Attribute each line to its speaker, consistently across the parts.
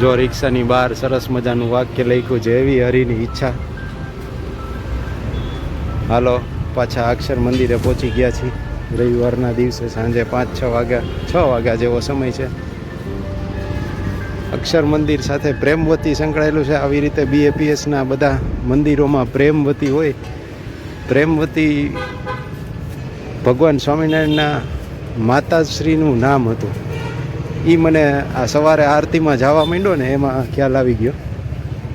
Speaker 1: જો રિક્ષાની બહાર સરસ મજાનું વાક્ય લખ્યું જેવી હરિની ઈચ્છા. હાલો, પાછા અક્ષર મંદિરે પહોંચી ગયા છીએ. રવિવારના દિવસે સાંજે પાંચ, છ વાગ્યા છ વાગ્યા જેવો સમય છે. અક્ષર મંદિર સાથે પ્રેમવતી સંકળાયેલું છે. આવી રીતે બીએપીએસના બધા મંદિરોમાં પ્રેમવતી હોય, પ્રેમવતી ભગવાન સ્વામિનારાયણના માતાશ્રીનું નામ હતું. એ મને આ સવારે આરતીમાં જવા માંડ્યો ને એમાં ખ્યાલ આવી ગયો.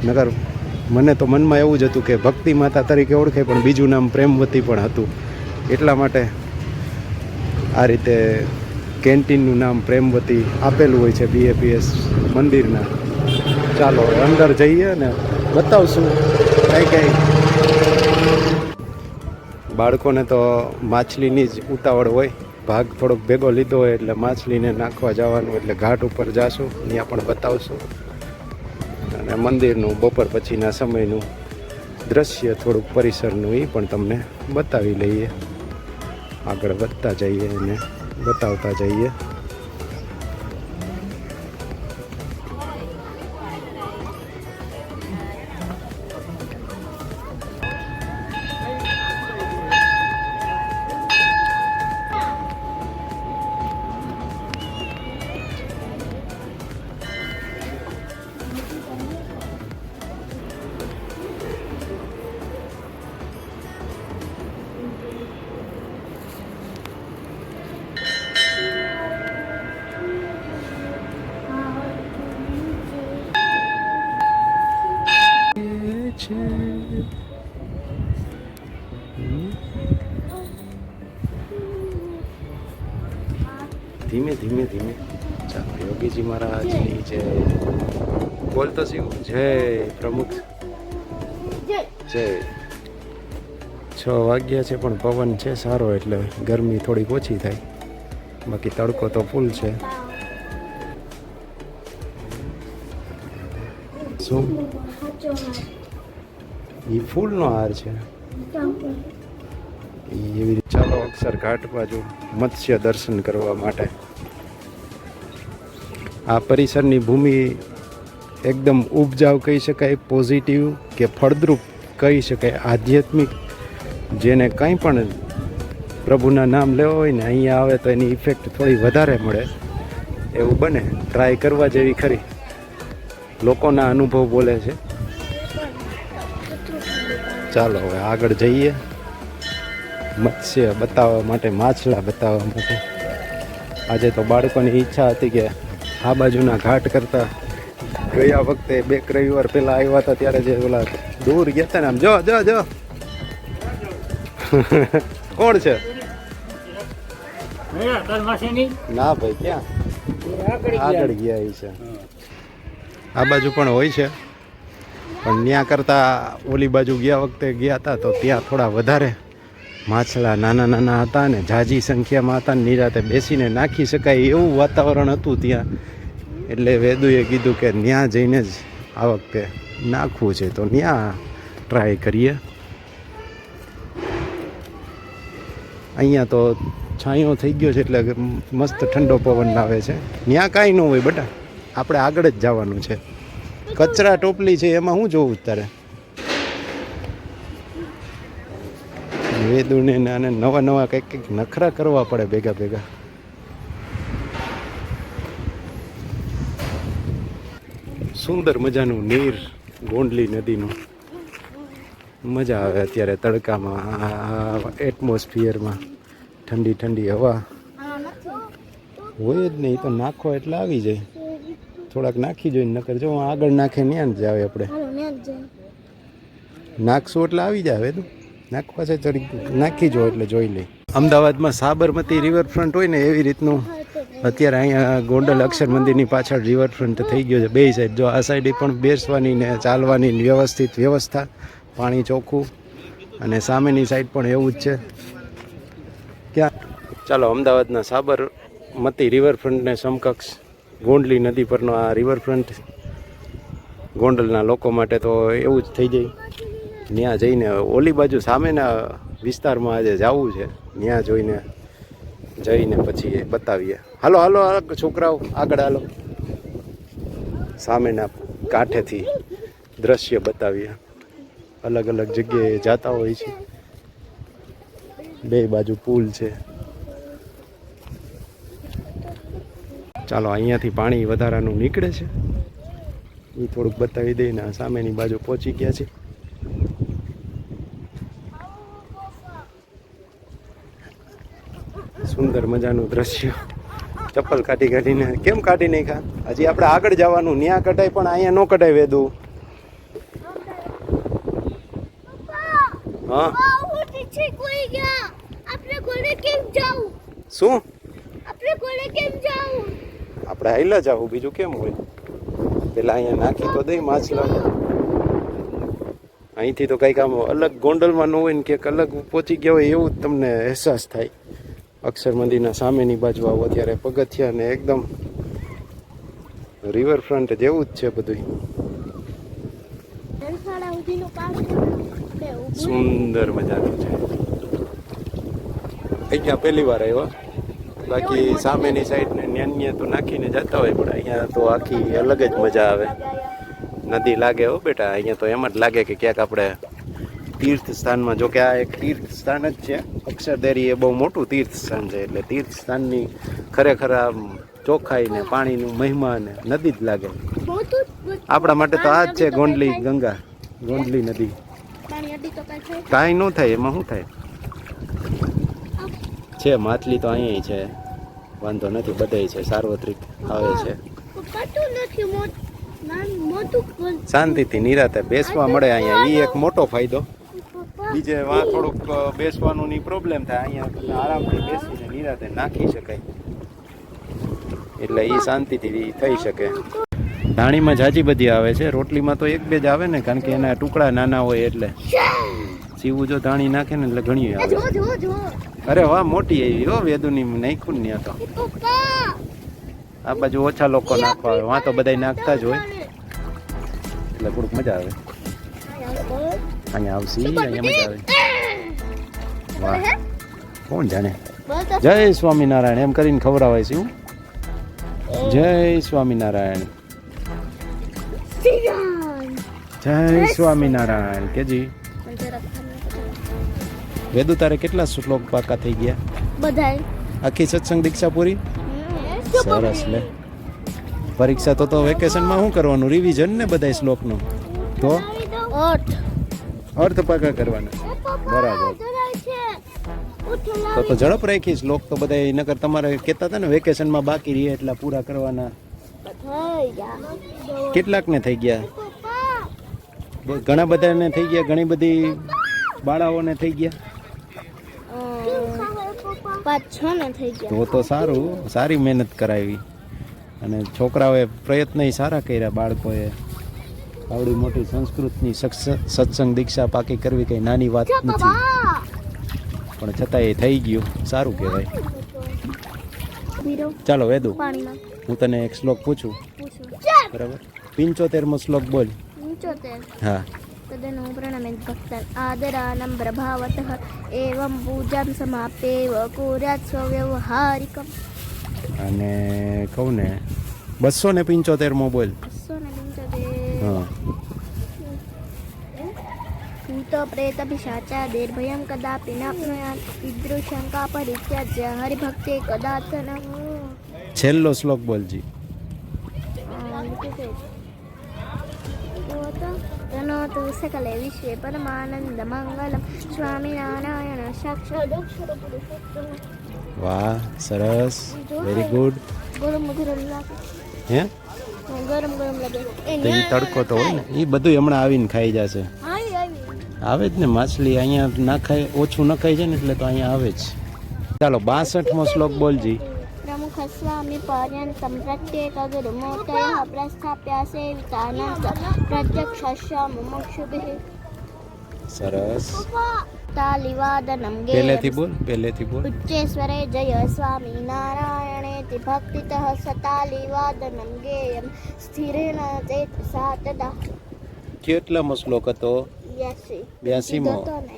Speaker 1: નગર મને તો મનમાં એવું જ હતું કે ભક્તિ માતા તરીકે ઓળખાય, પણ બીજું નામ પ્રેમવતી પણ હતું. એટલા માટે આ રીતે કેન્ટીનનું નામ પ્રેમવતી આપેલું હોય છે બીએપીએસ મંદિરના. ચાલો અંદર જઈએ ને બતાવશું કઈ કઈ. બાળકોને તો માછલીની જ ઉતાવળ હોય. ભાગ થોડોક ભેગો લીધો હોય એટલે માછલીને નાખવા જવાનું એટલે ઘાટ ઉપર જાશું ત્યાં પણ બતાવશું. અને મંદિરનું બપોર પછીના સમયનું દ્રશ્ય થોડુંક પરિસરનું એ પણ તમને બતાવી લઈએ. આગળ વધતા જઈએ અને બતાવતા જઈએ. ધીમે ધીમે ધીમે. ચાલો યોગીજી મહારાજની જય બોલ તો શિવ. જય પ્રમુખ. જય. છ વાગ્યા છે પણ પવન છે સારો એટલે ગરમી થોડીક ઓછી થાય. બાકી તડકો તો ફૂલ છે. શું? એ ફૂલનો હાર છે. એવી ચાલો અક્ષર ઘાટ બાજુ મત્સ્ય દર્શન કરવા માટે. આ પરિસરની ભૂમિ એકદમ ઉપજાવ કહી શકાય પોઝિટિવ કે ફળદ્રુપ કહી શકાય, આધ્યાત્મિક. જેને કંઈ પણ પ્રભુના નામ લેવો હોય ને અહીંયા આવે તો એની ઇફેક્ટ થોડી વધારે મળે. એવું બને. ટ્રાય કરવા જેવી ખરી. લોકોના અનુભવ બોલે છે. ચાલો હવે આગળ જઈએ. મત્સ્ય બતાવવા માટે, માછલા બતાવવા માટે. આજે તો બાળકોની ઈચ્છા હતી કે આ બાજુના ઘાટ કરતા ગયા વખતે બે રવિવાર પેલા આવ્યા હતા ત્યારે જે ઓલા દૂર ગયા હતા ને આમ જો જો જો. કોણ છે? ના ભાઈ ક્યાં? આગળ ગયા. એ છે. આ બાજુ પણ હોય છે. પણ ત્યાં કરતાં ઓલી બાજુ ગયા વખતે ગયા હતા તો ત્યાં થોડા વધારે માછલા નાના નાના હતા ને જાજી સંખ્યામાં હતા નિરાતે બેસીને નાખી શકાય એવું વાતાવરણ હતું ત્યાં. એટલે વેદુએ કીધું કે ત્યાં જઈને જ આ વખતે નાખવું છે. તો ત્યાં ટ્રાય કરીએ. અહીંયા તો છાંયો થઈ ગયો છે એટલે મસ્ત ઠંડો પવન આવે છે. ત્યાં કાંઈ ન હોય બટા, આપણે આગળ જ જવાનું છે. કચરા ટોપલી છે, એમાં હું જોવું તારે વેદુને આને નવા નવા કંઈક કંઈક નખરા કરવા પડે ભેગા ભેગા. સુંદર મજાનું નીર ગોંડલી નદીનું. મજા આવે અત્યારે તડકામાં એટમોસ્ફિયરમાં ઠંડી ઠંડી હવા. હોય જ નહીં તો નાખો એટલે આવી જાય. થોડાક નાખી જોઈને નકર જો આગળ નાખે ત્યાં જ આવે આપણે. નાખશું એટલે આવી જાય તો નાખવા છે થોડીક નાખી જો એટલે જોઈ લઈ અમદાવાદમાં સાબરમતી રિવરફ્રન્ટ હોય ને એવી રીતનું, અત્યારે અહીંયા ગોંડલ અક્ષર મંદિરની પાછળ રિવરફ્રન્ટ થઈ ગયો છે, બે સાઈડ. જો આ સાઈડે પણ બેસવાની ને ચાલવાની વ્યવસ્થિત વ્યવસ્થા, પાણી ચોખ્ખું અને સામેની સાઈડ પણ એવું જ છે. ક્યાં? ચાલો, અમદાવાદના સાબરમતી રિવરફ્રન્ટને સમકક્ષ ગોંડલી નદી પરનો આ રિવરફ્રન્ટ ગોંડલના લોકો માટે તો એવું જ થઈ જાય. ત્યાં જઈને ઓલી બાજુ સામેના વિસ્તારમાં આજે જવું છે. ત્યાં જોઈને જઈને પછી બતાવીએ. હાલો હાલો હાલો છોકરાઓ, આગળ હાલો. સામેના કાંઠેથી દ્રશ્ય બતાવીએ. અલગ અલગ જગ્યાએ જાતા હોય છે. બે બાજુ પુલ છે. ચાલો, અહીંયાથી પાણી વધારાનું નીકળે છે. એ થોડુંક બતાવી દઈને સામેની બાજુ પહોંચી ગયા છે. સુંદર મજાનું દ્રશ્ય. ચપ્પલ કાઢી કાઢીને. કેમ કાઢી નાખ્યા? હજી આપણે આગળ જવાનું. ન્યા કઢાય પણ અહીંયા ન કઢાય વેદું. હા? શું?
Speaker 2: આપણે કોને કેમ જાવું
Speaker 1: આપણે હાઈલા જાવું બીજું કેમ હોય? પેલા અહીંયા નાખી તો દઈ માછલા. અહીંથી તો કંઈક આમ અલગ ગોંડલમાં ન હોય ને ક્યાંક અલગ પહોંચી ગયા હોય એવું જ તમને અહેસાસ થાય. અક્ષર મંદિરના સામેની બાજુ આવો ત્યારે પગથિયા ને એકદમ રિવરફ્રન્ટ જેવું જ છે બધું સુંદર મજાનું છે. અહીંયા પહેલી વાર આવ્યા. બાકી સામેની સાઈડ ને ન્યાન્ય તો નાખીને જતા હોય પણ અહીંયા તો આખી અલગ જ મજા આવે. નદી લાગે હો બેટા અહીંયા તો એમ જ લાગે કે ક્યાંક આપણે તીર્થ સ્થાનમાં જો કે આ એક તીર્થ સ્થાન જ છે. અક્ષરદેરી એ બહુ મોટું તીર્થ સ્થાન છે એટલે તીર્થ સ્થાનની ખરેખર આમ ચોખ્ખાઈ ને પાણીનું મહિમા ને નદી જ લાગે. આપણા માટે તો આ જ છે ગોંડલી ગંગા ગોંડલી નદી.
Speaker 2: કાંઈ
Speaker 1: ન થાય એમાં શું થાય? છે માછલી તો અહીંયા છે. વાંધો નથી બધે છે સાર્વત્રિક આવે છે. શાંતિથી નિરાતે બેસવા મળે અહીંયા. એ એક મોટો ફાયદો. બીજે વા થોડુંક બેસવાનું ની પ્રોબ્લેમ થાય. અહીંયા તમને આરામથી બેસીને નિરાતે નાખી શકાય. એટલે એ શાંતિથી થઈ શકે. ધાણીમાં જાજી બધી આવે છે. રોટલીમાં તો એક બે જ આવે ને કારણ કે એના ટુકડા નાના હોય એટલે. સીવું જો ધાણી નાખે ને એટલે ઘણી આવે. અરે વાહ મોટી એવી હો વેદુની નાખ્યું ને તો. આ બાજુ ઓછા લોકો નાખવા આવે. વાં તો બધા નાખતા જ હોય. એટલે થોડુંક મજા આવે. અહીંયા આવશે. અહીંયા મજા આવે. વાહ. કોણ જાણે? જય સ્વામિનારાયણ. એમ કરીને ખવડાવાય છે હું. જય સ્વામિનારાયણ. જય સ્વામિનારાયણ. કેજી વેદુ તારે કેટલા શ્લોક પાકા થઈ ગયા?
Speaker 2: બધા
Speaker 1: આખી સત્સંગ દીક્ષા પૂરી સરસ લે. પરીક્ષા તો તો વેકેશનમાં શું કરવાનું? રિવિઝન ને બધા શ્લોકનું. તો?
Speaker 2: ઓઠ
Speaker 1: અર્થ પાકા કરવાના. બરાબર. તો તો ઝડપ રાખીશ લોક તો બધા નકર તમારે કહેતા હતા ને વેકેશનમાં બાકી રહીએ એટલા પૂરા કરવાના. કેટલાકને થઈ ગયા? ઘણા બધાને થઈ ગયા ઘણી બધી બાળાઓને થઈ ગયા? તો તો સારું સારી મહેનત કરાવી. અને છોકરાઓએ પ્રયત્ન સારા કર્યા બાળકોએ. આવડી મોટી સંસ્કૃતની સત્સંગ દીક્ષા પાકી કરવી કંઈ નાની વાત નથી. પણ છતાં એ થઈ ગયું. સારું કહેવાય. ચાલો વેદુ. હું તને એક શ્લોક પૂછું. બરાબર? પિંચોતેરમો શ્લોક બોલ. હા.
Speaker 2: તદનુપ્રણમેન ભક્તન આદરાનમ પ્રભાવત એવમ પૂજામ સમાપેવ કુર્યાત સ્વવ્યવહારિકમ.
Speaker 1: અને કહું ને બસો ને પિંચોતેરમો બોલ.
Speaker 2: બસો ને
Speaker 1: પિંચોતેર.
Speaker 2: ભૂતો પ્રેતપી સાચા દેર્ભયમ કદાપી હરિભક્તિ કદાચ
Speaker 1: છેલ્લો શ્લોક બોલજી.
Speaker 2: તનોતુ વિશ્વે પરમાનંદ મંગલમ. સ્વામિનારાયણ સાક્ષાત
Speaker 1: વાહ સરસ. વેરી ગુડ
Speaker 2: ગરમ ગરમ લાગે.
Speaker 1: હે?
Speaker 2: ગરમ ગરમ લાગે. એ
Speaker 1: તડકો તો હોય ને એ બધું હમણાં આવીને ખાઈ જશે.
Speaker 2: આવી
Speaker 1: જ ને માછલી અહીંયા ના ખાય ઓછું નખાય ખાય છે ને એટલે તો અહીંયા આવે જ. ચાલો બાસઠમો શ્લોક બોલજી.
Speaker 2: પ્રમુખ સ્વામી પર્યંતમ પ્રત્યેક ગુરુમૂર્તયઃ પ્રસ્થાપ્ય સેવિતાનંદ પ્રત્યક્ષ મુમુક્ષુભિः.
Speaker 1: સરસ.
Speaker 2: તાલિવાદનમ
Speaker 1: પહેલેથી બોલ પહેલેથી બોલ.
Speaker 2: ઉચ્ચેશ્વરે જય સ્વામી નારાયણેતિ ભક્તિતઃ સતાલિવાદનમ ગેયમ સ્થિરેણ ચેતસા તદા
Speaker 1: કેટલામો શ્લોક હતો? બ્યાસીમો.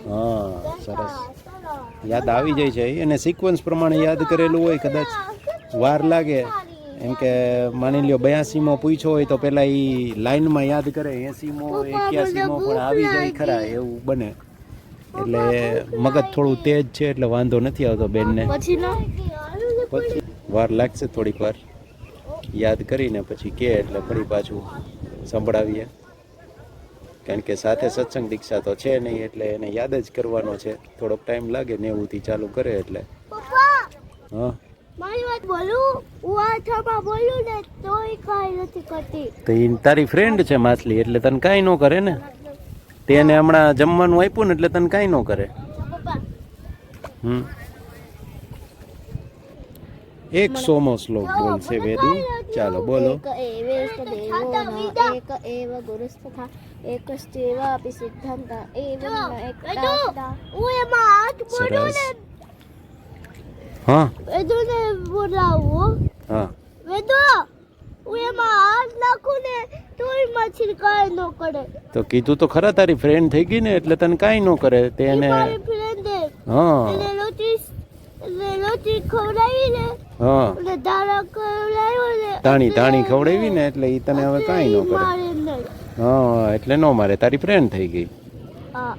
Speaker 1: હા સરસ. યાદ આવી જાય છે. અને સિક્વન્સ પ્રમાણે યાદ કરેલું હોય કદાચ વાર લાગે. એમ કે માની લ્યો બ્યાસીમો પૂછ્યો હોય તો પેલા એ લાઈનમાં યાદ કરે એસીમો એક્યાસીમો પણ આવી જાય ખરા એવું બને. એટલે મગજ થોડું તેજ છે એટલે વાંધો નથી આવતો બેનને.
Speaker 3: પછી
Speaker 1: વાર લાગશે થોડીક વાર. યાદ કરીને પછી કે એટલે ફરી પાછું સંભળાવીએ. કારણ કે સાથે સત્સંગ દીક્ષા તો છે નહીં એટલે એને યાદ જ કરવાનો છે. થોડોક ટાઈમ લાગે નેવુંથી ચાલુ કરે એટલે. હા.
Speaker 3: ને
Speaker 1: તારી ફ્રેન્ડ છે માછલી એટલે તને કાંઈ ન કરે ને? તેને હમણાં જમવાનું આપ્યું ને એટલે તને કાંઈ ન કરે. હમ. એક સોમો શ્લોક બોલશે વેદુ. ચાલો બોલો.
Speaker 2: એક એવ ગુરુસ તથા એકસ્તેવ અપી સિદ્ધાંત એવ એકતા સરસ.
Speaker 3: હા. વેદુને બોલાવો
Speaker 1: હા.
Speaker 3: વેદુ હું એમાં હાથ નાખું ને તોય મચ્છર કાંઈ ન કરે.
Speaker 1: તો કીધું તો ખરા તારી ફ્રેન્ડ થઈ ગઈ ને એટલે તને કાંઈ ન કરે તેને હા.
Speaker 3: ખવડાવી ને
Speaker 1: હા.
Speaker 3: અને ખવડાવ્યો ને
Speaker 1: તાણી તાણી ખવડાવી ને એટલે એ તને હવે કાંઈ ન કરે. હા એટલે ન મારે. તારી ફ્રેન્ડ થઈ ગઈ.
Speaker 3: હા.